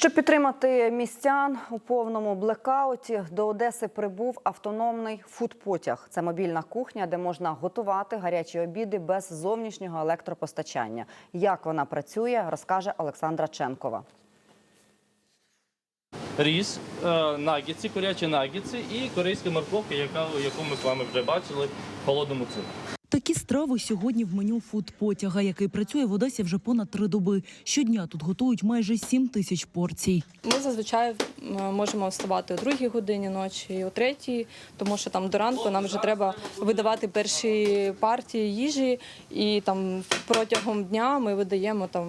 Щоб підтримати містян у повному блекауті, до Одеси прибув автономний фудпотяг. Це мобільна кухня, де можна готувати гарячі обіди без зовнішнього електропостачання. Як вона працює, розкаже Олександра Ченкова. ріс, е, наггетси, курячі наггетси і корейська морковка, яку ми з вами вже бачили в холодному цирку. Страви сьогодні в меню фудпотяга, який працює в Одесі вже понад три доби. Щодня тут готують майже 7 тисяч порцій. Ми зазвичай можемо вставати о другій годині ночі, о третій, тому що там до ранку нам вже треба видавати перші партії їжі, і там протягом дня ми видаємо там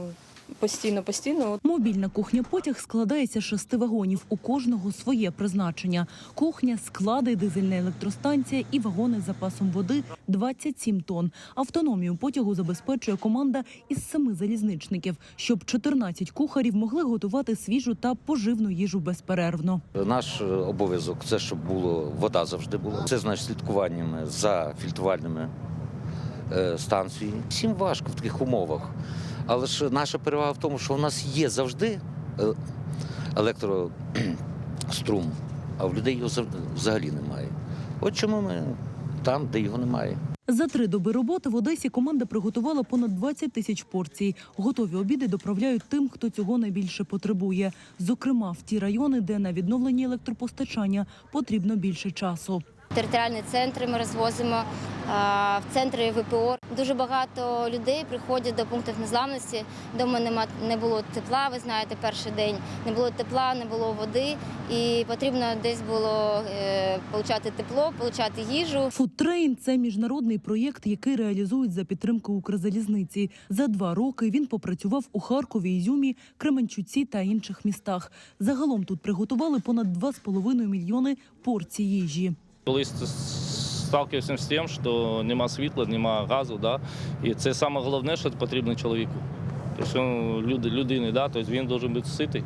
постійно, постійно. Мобільна кухня потяг складається з шести вагонів. У кожного своє призначення: кухня, склади, дизельна електростанція і вагони з запасом води 27 тонн. Автономію потягу забезпечує команда із семи залізничників, щоб 14 кухарів могли готувати свіжу та поживну їжу безперервно. Наш е, обов'язок це щоб було вода завжди була. Це значить слідкуванням за фільтрувальними е, станціями. Всім важко в таких умовах. Але ж наша перевага в тому, що у нас є завжди е, електрострум, а в людей його взагалі немає. От чому ми там, де його немає. За три доби роботи в Одесі команда приготувала понад 20 тисяч порцій. Готові обіди доправляють тим, хто цього найбільше потребує. Зокрема, в ті райони, де на відновленні електропостачання потрібно більше часу. Територіальні центри ми розвозимо в центри ВПО. Дуже багато людей приходять до пунктів незламності. Дома нема не було тепла. Ви знаєте, перший день не було тепла, не було води, і потрібно десь було е, получати тепло, получати їжу. Фудтрейн це міжнародний проєкт, який реалізують за підтримки Укрзалізниці. За два роки він попрацював у Харкові, Ізюмі, Кременчуці та інших містах. Загалом тут приготували понад 2,5 мільйони порцій їжі. Коли ст- сталкиваємося з тим, що нема світла, нема газу, да? і це саме головне, що потрібно чоловіку. Тобто люди, людини, да? тобто він має бути ситий,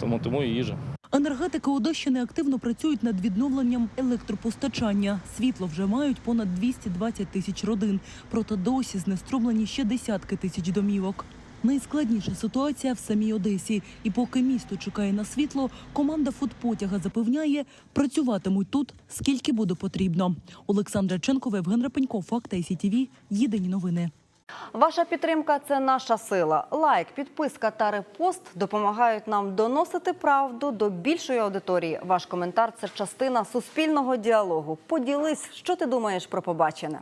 тому, тому і їжа. Енергетики Одещини активно працюють над відновленням електропостачання. Світло вже мають понад 220 тисяч родин. Проте досі знеструмлені ще десятки тисяч домівок. Найскладніша ситуація в самій Одесі. І поки місто чекає на світло, команда фудпотяга запевняє, працюватимуть тут скільки буде потрібно. Олександра Ченкова, Євген Рапенько, Факт ICTV. Єдині новини. Ваша підтримка це наша сила. Лайк, підписка та репост допомагають нам доносити правду до більшої аудиторії. Ваш коментар це частина суспільного діалогу. Поділись, що ти думаєш про побачене.